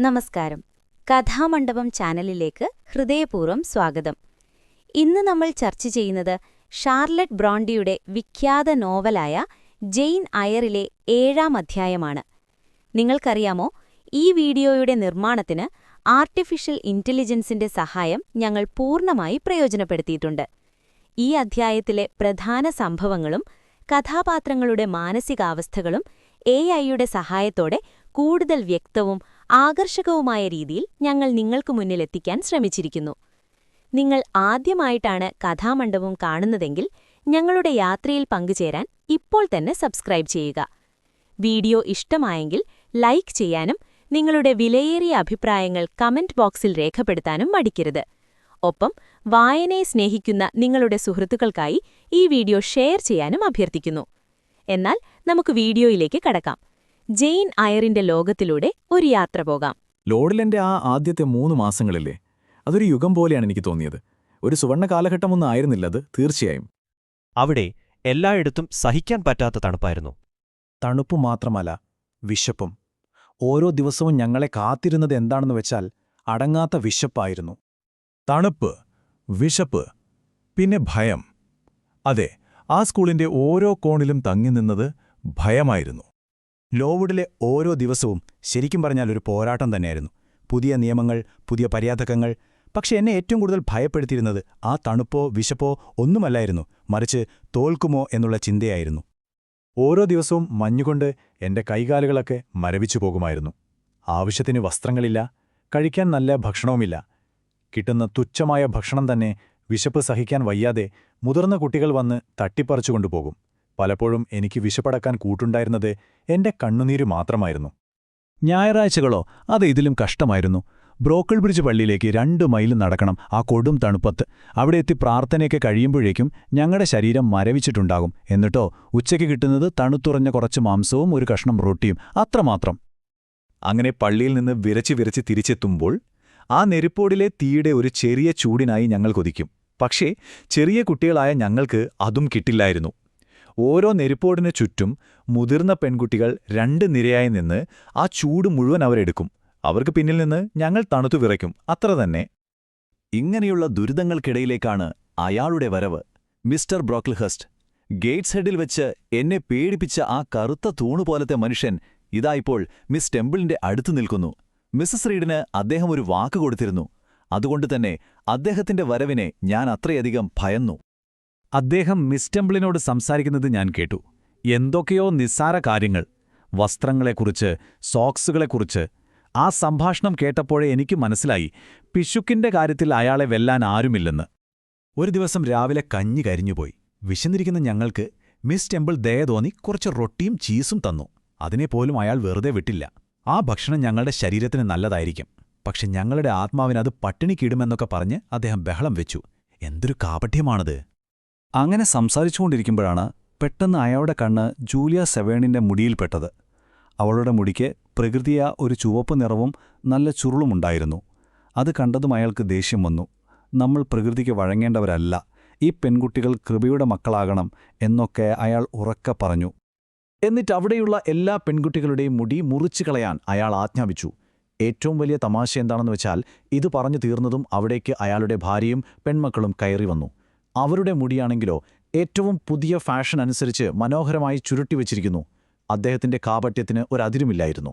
നമസ്കാരം. കഥാമണ്ഡപം ചാനലിലേക്ക് ഹൃദയപൂർവം സ്വാഗതം. ഇന്ന് നമ്മൾ ചർച്ച ചെയ്യുന്നത് ഷാർലറ്റ് ബ്രോണ്ടിയുടെ വിഖ്യാത നോവലായ ജെയിൻ അയറിലെ ഏഴാം അധ്യായമാണ്. നിങ്ങൾക്കറിയാമോ ഈ വീഡിയോയുടെ നിർമ്മാണത്തിന് ആർട്ടിഫിഷ്യൽ ഇന്റലിജൻസിന്റെ സഹായം ഞങ്ങൾ പൂർണമായി പ്രയോജനപ്പെടുത്തിയിട്ടുണ്ട്. ഈ അധ്യായത്തിലെ പ്രധാന സംഭവങ്ങളും കഥാപാത്രങ്ങളുടെ മാനസികാവസ്ഥകളും എ ഐയുടെ സഹായത്തോടെ കൂടുതൽ വ്യക്തവും ആകർഷകവുമായ രീതിയിൽ ഞങ്ങൾ നിങ്ങൾക്ക് മുന്നിലെത്തിക്കാൻ ശ്രമിച്ചിരിക്കുന്നു. നിങ്ങൾ ആദ്യമായിട്ടാണ് കഥാമണ്ഡപം കാണുന്നതെങ്കിൽ ഞങ്ങളുടെ യാത്രയിൽ പങ്കുചേരാൻ ഇപ്പോൾ തന്നെ സബ്സ്ക്രൈബ് ചെയ്യുക. വീഡിയോ ഇഷ്ടമായെങ്കിൽ ലൈക്ക് ചെയ്യാനും നിങ്ങളുടെ വിലയേറിയ അഭിപ്രായങ്ങൾ കമന്റ് ബോക്സിൽ രേഖപ്പെടുത്താനും മടിക്കരുത്. ഒപ്പം വായനയെ സ്നേഹിക്കുന്ന നിങ്ങളുടെ സുഹൃത്തുക്കൾക്കായി ഈ വീഡിയോ ഷെയർ ചെയ്യാനും അഭ്യർത്ഥിക്കുന്നു. എന്നാൽ നമുക്ക് വീഡിയോയിലേക്ക് കടക്കാം. ജെയിൻ അയറിന്റെ ലോകത്തിലൂടെ ഒരു യാത്ര പോകാം. ലോഡിലെന്റെ ആ ആദ്യത്തെ മൂന്ന് മാസങ്ങളില്ലേ അതൊരു യുഗം പോലെയാണ് എനിക്ക് തോന്നിയത്. ഒരു സുവർണ കാലഘട്ടമൊന്നും ആയിരുന്നില്ലത് തീർച്ചയായും. അവിടെ എല്ലായിടത്തും സഹിക്കാൻ പറ്റാത്ത തണുപ്പായിരുന്നു. തണുപ്പ് മാത്രമല്ല വിശപ്പും. ഓരോ ദിവസവും ഞങ്ങളെ കാത്തിരുന്നത് എന്താണെന്ന് വെച്ചാൽ അടങ്ങാത്ത വിശപ്പായിരുന്നു. തണുപ്പ് വിശപ്പ് പിന്നെ ഭയം. അതെ ആ സ്കൂളിന്റെ ഓരോ കോണിലും തങ്ങി നിന്നത് ഭയമായിരുന്നു. ലോവുഡിലെ ഓരോ ദിവസവും ശരിക്കും പറഞ്ഞാൽ ഒരു പോരാട്ടം തന്നെയായിരുന്നു. പുതിയ നിയമങ്ങൾ പുതിയ പര്യാതകങ്ങൾ. പക്ഷെ എന്നെ ഏറ്റവും കൂടുതൽ ഭയപ്പെടുത്തിയിരുന്നത് ആ തണുപ്പോ വിശപ്പോ ഒന്നുമല്ലായിരുന്നു. മറിച്ച് തോൽക്കുമോ എന്നുള്ള ചിന്തയായിരുന്നു. ഓരോ ദിവസവും മഞ്ഞുകൊണ്ട് എന്റെ കൈകാലുകളൊക്കെ മരവിച്ചു പോകുമായിരുന്നു. ആവശ്യത്തിന് വസ്ത്രങ്ങളില്ല കഴിക്കാൻ നല്ല ഭക്ഷണവുമില്ല. കിട്ടുന്ന തുച്ഛമായ ഭക്ഷണം തന്നെ വിശപ്പ് സഹിക്കാൻ വയ്യാതെ മുതിർന്ന കുട്ടികൾ വന്ന് തട്ടിപ്പറിച്ചു കൊണ്ടുപോകും പലപ്പോഴും എനിക്ക് വിശപ്പടക്കാൻ കൂട്ടുണ്ടായിരുന്നത് എന്റെ കണ്ണുനീര് മാത്രമായിരുന്നു. ഞായറാഴ്ചകളോ അത് ഇതിലും കഷ്ടമായിരുന്നു. ബ്രോക്കിൾ ബ്രിഡ്ജ് പള്ളിയിലേക്ക് രണ്ട് മൈൽ നടക്കണം ആ കൊടും തണുപ്പത്ത്. അവിടെ എത്തി പ്രാർത്ഥനയൊക്കെ കഴിയുമ്പോഴേക്കും ഞങ്ങളുടെ ശരീരം മരവിച്ചിട്ടുണ്ടാകും. എന്നിട്ടോ ഉച്ചയ്ക്ക് കിട്ടുന്നത് തണുത്തുറഞ്ഞ കുറച്ച് മാംസവും ഒരു കഷ്ണം റൊട്ടിയും അത്രമാത്രം. അങ്ങനെ പള്ളിയിൽ നിന്ന് വിരച്ച് വിരച്ച് തിരിച്ചെത്തുമ്പോൾ ആ നെരുപ്പോടിലെ തീയുടെ ഒരു ചെറിയ ചൂടിനായി ഞങ്ങൾ കൊതിക്കും. പക്ഷേ ചെറിയ കുട്ടികളായ ഞങ്ങൾക്ക് അതും കിട്ടില്ലായിരുന്നു. ഓരോ നെരുപ്പോടിനു ചുറ്റും മുതിർന്ന പെൺകുട്ടികൾ രണ്ട് നിരയായി നിന്ന് ആ ചൂട് മുഴുവൻ അവരെടുക്കും അവർക്ക് പിന്നിൽ നിന്ന് ഞങ്ങൾ തണുത്തു വിറയ്ക്കും. അത്ര തന്നെ. ഇങ്ങനെയുള്ള ദുരിതങ്ങൾക്കിടയിലേക്കാണ് അയാളുടെ വരവ്. മിസ്റ്റർ ബ്രോക്ലിഹസ്റ്റ് ഗേറ്റ്സ് ഹെഡിൽ വെച്ച് എന്നെ പേടിപ്പിച്ച ആ കറുത്ത തൂണുപോലത്തെ മനുഷ്യൻ ഇതായിപ്പോൾ മിസ് ടെമ്പിളിന്റെ അടുത്തു നിൽക്കുന്നു. മിസ്സസ് റീഡിന് അദ്ദേഹം ഒരു വാക്ക് കൊടുത്തിരുന്നു. അതുകൊണ്ടുതന്നെ അദ്ദേഹത്തിന്റെ വരവിനെ ഞാൻ അത്രയധികം ഭയന്നു. അദ്ദേഹം മിസ് ടെമ്പിളിനോട് സംസാരിക്കുന്നത് ഞാൻ കേട്ടു. എന്തൊക്കെയോ നിസ്സാര കാര്യങ്ങൾ വസ്ത്രങ്ങളെക്കുറിച്ച് സോക്സുകളെക്കുറിച്ച്. ആ സംഭാഷണം കേട്ടപ്പോഴേ എനിക്ക് മനസ്സിലായി പിശുക്കിന്റെ കാര്യത്തിൽ അയാളെ വെല്ലാൻ ആരുമില്ലെന്ന്. ഒരു ദിവസം രാവിലെ കഞ്ഞി കരിഞ്ഞുപോയി. വിശന്നിരിക്കുന്ന ഞങ്ങൾക്ക് മിസ് ടെമ്പിൾ ദയ തോന്നി കുറച്ച് റൊട്ടിയും ചീസും തന്നു. അതിനെപ്പോലും അയാൾ വെറുതെ വിട്ടില്ല. ആ ഭക്ഷണം ഞങ്ങളുടെ ശരീരത്തിന് നല്ലതായിരിക്കും. പക്ഷെ ഞങ്ങളുടെ ആത്മാവിനത് പട്ടിണിക്കിടുമെന്നൊക്കെ പറഞ്ഞ് അദ്ദേഹം ബഹളം വെച്ചു. എന്തൊരു കാപഠ്യമാണത് അങ്ങനെ സംസാരിച്ചുകൊണ്ടിരിക്കുമ്പോഴാണ് പെട്ടെന്ന് അയാളുടെ കണ്ണ് ജൂലിയ സെവേണിന്റെ മുടിയിൽപ്പെട്ടത് അവളുടെ മുടിക്ക് പ്രകൃതിയ ഒരു ചുവപ്പ് നിറവും നല്ല ചുരുളുമുണ്ടായിരുന്നു അത് കണ്ടതും അയാൾക്ക് ദേഷ്യം വന്നു. നമ്മൾ പ്രകൃതിക്ക് വഴങ്ങേണ്ടവരല്ല. ഈ പെൺകുട്ടികൾ കൃപയുടെ മക്കളാകണം എന്നൊക്കെ അയാൾ ഉറക്കെ പറഞ്ഞു. എന്നിട്ട് അവിടെയുള്ള എല്ലാ പെൺകുട്ടികളുടെയും മുടി മുറിച്ചു കളയാൻ അയാൾ ആജ്ഞാപിച്ചു. ഏറ്റവും വലിയ തമാശ എന്താണെന്ന് വെച്ചാൽ ഇത് പറഞ്ഞു തീർന്നതും അവിടേക്ക് അയാളുടെ ഭാര്യയും പെൺമക്കളും കയറി വന്നു. അവരുടെ മുടിയാണെങ്കിലോ ഏറ്റവും പുതിയ ഫാഷൻ അനുസരിച്ച് മനോഹരമായി ചുരുട്ടിവെച്ചിരിക്കുന്നു അദ്ദേഹത്തിന്റെ കാപട്യത്തിന് ഒരതിരുമില്ലായിരുന്നു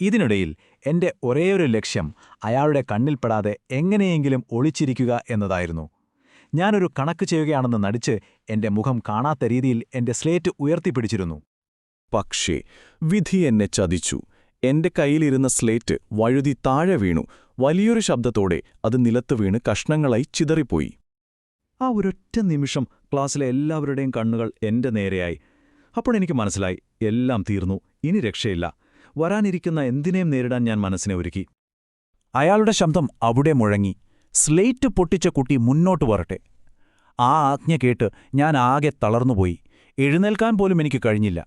ഇതിനിടയിൽ എന്റെ ഒരേയൊരു ലക്ഷ്യം അയാളുടെ കണ്ണിൽപ്പെടാതെ എങ്ങനെയെങ്കിലും ഒളിച്ചിരിക്കുക എന്നതായിരുന്നു. ഞാനൊരു കണക്ക് ചെയ്യുകയാണെന്ന് നടിച്ച് എന്റെ മുഖം കാണാത്ത രീതിയിൽ എന്റെ സ്ലേറ്റ് ഉയർത്തിപ്പിടിച്ചിരുന്നു. പക്ഷേ വിധി എന്നെ ചതിച്ചു. എന്റെ കയ്യിലിരുന്ന സ്ലേറ്റ് വഴുതി താഴെ വീണു. വലിയൊരു ശബ്ദത്തോടെ അത് നിലത്ത് വീണ് കഷ്ണങ്ങളായി ചിതറിപ്പോയി. ആ ഒരൊറ്റ നിമിഷം ക്ലാസ്സിലെ എല്ലാവരുടെയും കണ്ണുകൾ എന്റെ നേരെയായി. അപ്പോൾ എനിക്ക് മനസ്സിലായി എല്ലാം തീർന്നു ഇനി രക്ഷയില്ല. വരാനിരിക്കുന്ന എന്തിനേയും നേരിടാൻ ഞാൻ മനസ്സിനെ ഒരുക്കി. അയാളുടെ ശബ്ദം അവിടെ മുഴങ്ങി. സ്ലേറ്റ് പൊട്ടിച്ച കുട്ടി മുന്നോട്ട് വരട്ടെ. ആ ആജ്ഞ കേട്ട് ഞാൻ ആകെ തളർന്നുപോയി. എഴുന്നേൽക്കാൻ പോലും എനിക്ക് കഴിഞ്ഞില്ല.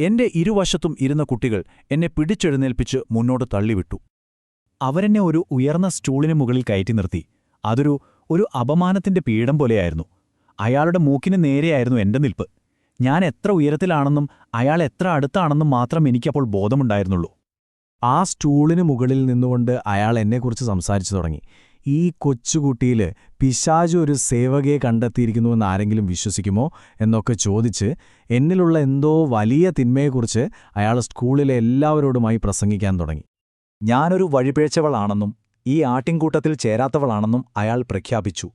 എന്റെ ഇരുവശത്തും ഇരുന്ന കുട്ടികൾ എന്നെ പിടിച്ചെഴുന്നേൽപ്പിച്ച് മുന്നോട്ട് തള്ളിവിട്ടു. അവരെന്നെ ഒരു ഉയർന്ന സ്റ്റൂളിന് മുകളിൽ കയറ്റി നിർത്തി. അതൊരു ഒരു അപമാനത്തിന്റെ പീഠം പോലെയായിരുന്നു. അയാളുടെ മൂക്കിന് നേരെയായിരുന്നു എന്റെ നിൽപ്പ്. ഞാൻ എത്ര ഉയരത്തിലാണെന്നും അയാൾ എത്ര അടുത്താണെന്നും മാത്രം എനിക്കപ്പോൾ ബോധമുണ്ടായിരുന്നുള്ളൂ. ആ സ്റ്റൂളിന് മുകളിൽ നിന്നുകൊണ്ട് അയാൾ എന്നെക്കുറിച്ച് സംസാരിച്ചു തുടങ്ങി. ഈ കൊച്ചുകുട്ടിയിൽ പിശാജു ഒരു സേവകയെ കണ്ടെത്തിയിരിക്കുന്നുവെന്ന് ആരെങ്കിലും വിശ്വസിക്കുമോ എന്നൊക്കെ ചോദിച്ച് എന്നിലുള്ള എന്തോ വലിയ തിന്മയെക്കുറിച്ച് അയാൾ സ്കൂളിലെ എല്ലാവരോടുമായി പ്രസംഗിക്കാൻ തുടങ്ങി. ഞാനൊരു വഴിപിഴച്ചവളാണെന്നും ഈ ആട്ടിൻകൂട്ടത്തിൽ ചേരാത്തവളാണെന്നും അയാൾ പ്രഖ്യാപിച്ചു.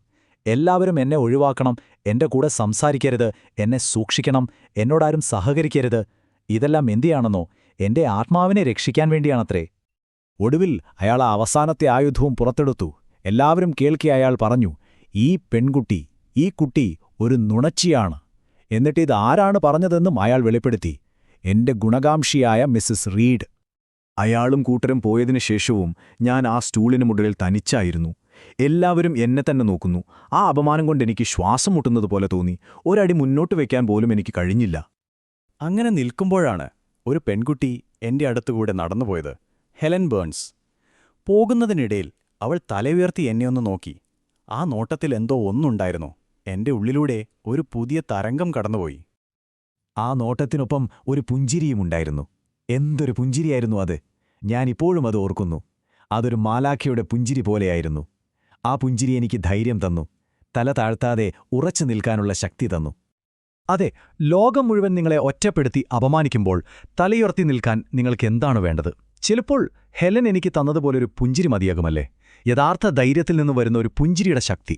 എല്ലാവരും എന്നെ ഒഴിവാക്കണം എന്റെ കൂടെ സംസാരിക്കരുത് എന്നെ സൂക്ഷിക്കണം എന്നോടാരും സഹകരിക്കരുത്. ഇതെല്ലാം എന്തിയാണെന്നോ? എന്റെ ആത്മാവിനെ രക്ഷിക്കാൻ വേണ്ടിയാണത്രേ. ഒടുവിൽ അയാൾ ആ അവസാനത്തെ ആയുധവും പുറത്തെടുത്തു. എല്ലാവരും കേൾക്കി അയാൾ പറഞ്ഞു ഈ പെൺകുട്ടി ഈ കുട്ടി ഒരു നുണച്ചിയാണ്. എന്നിട്ട് ഇത് ആരാണ് പറഞ്ഞതെന്നും അയാൾ വെളിപ്പെടുത്തി. എന്റെ ഗുണകാംക്ഷിയായ മിസ്സിസ് റീഡ്. അയാളും കൂട്ടരും പോയതിനു ശേഷവും ഞാൻ ആ സ്റ്റൂളിന് മുകളിൽ തനിച്ചായിരുന്നു. എല്ലാവരും എന്നെ തന്നെ നോക്കുന്നു. ആ അപമാനം കൊണ്ട് എനിക്ക് ശ്വാസം മുട്ടുന്നത് പോലെ തോന്നി. ഒരടി മുന്നോട്ട് വയ്ക്കാൻ പോലും എനിക്ക് കഴിഞ്ഞില്ല. അങ്ങനെ നിൽക്കുമ്പോഴാണ് ഒരു പെൺകുട്ടി എന്റെ അടുത്തുകൂടെ നടന്നുപോയത്. Helen burns. പോകുന്നതിനിടയിൽ അവൾ തലയുയർത്തി എന്നെ ഒന്ന് നോക്കി. ആ നോട്ടത്തിൽ എന്തോ ഒന്നുണ്ടായിരുന്നു. എന്റെ ഉള്ളിലൂടെ ഒരു പുതിയ തരംഗം കടന്നുപോയി. ആ നോട്ടത്തിനൊപ്പം ഒരു പുഞ്ചിരിയുമുണ്ടായിരുന്നു എന്തൊരു പുഞ്ചിരിയായിരുന്നു അത്. ഞാനിപ്പോഴും അത് ഓർക്കുന്നു. അതൊരു മാലാഖയുടെ പുഞ്ചിരി പോലെയായിരുന്നു. ആ പുഞ്ചിരി എനിക്ക് ധൈര്യം തന്നു. തല താഴ്ത്താതെ ഉറച്ചു നിൽക്കാനുള്ള ശക്തി തന്നു. അതെ ലോകം മുഴുവൻ നിങ്ങളെ ഒറ്റപ്പെടുത്തി അപമാനിക്കുമ്പോൾ തലയുയർത്തി നിൽക്കാൻ നിങ്ങൾക്ക് എന്താണ് വേണ്ടത്? ചിലപ്പോൾ ഹെലൻ എനിക്ക് തന്നതുപോലൊരു പുഞ്ചിരി മതിയാകുമല്ലേ? യഥാർത്ഥ ധൈര്യത്തിൽ നിന്ന് വരുന്ന ഒരു പുഞ്ചിരിയുടെ ശക്തി.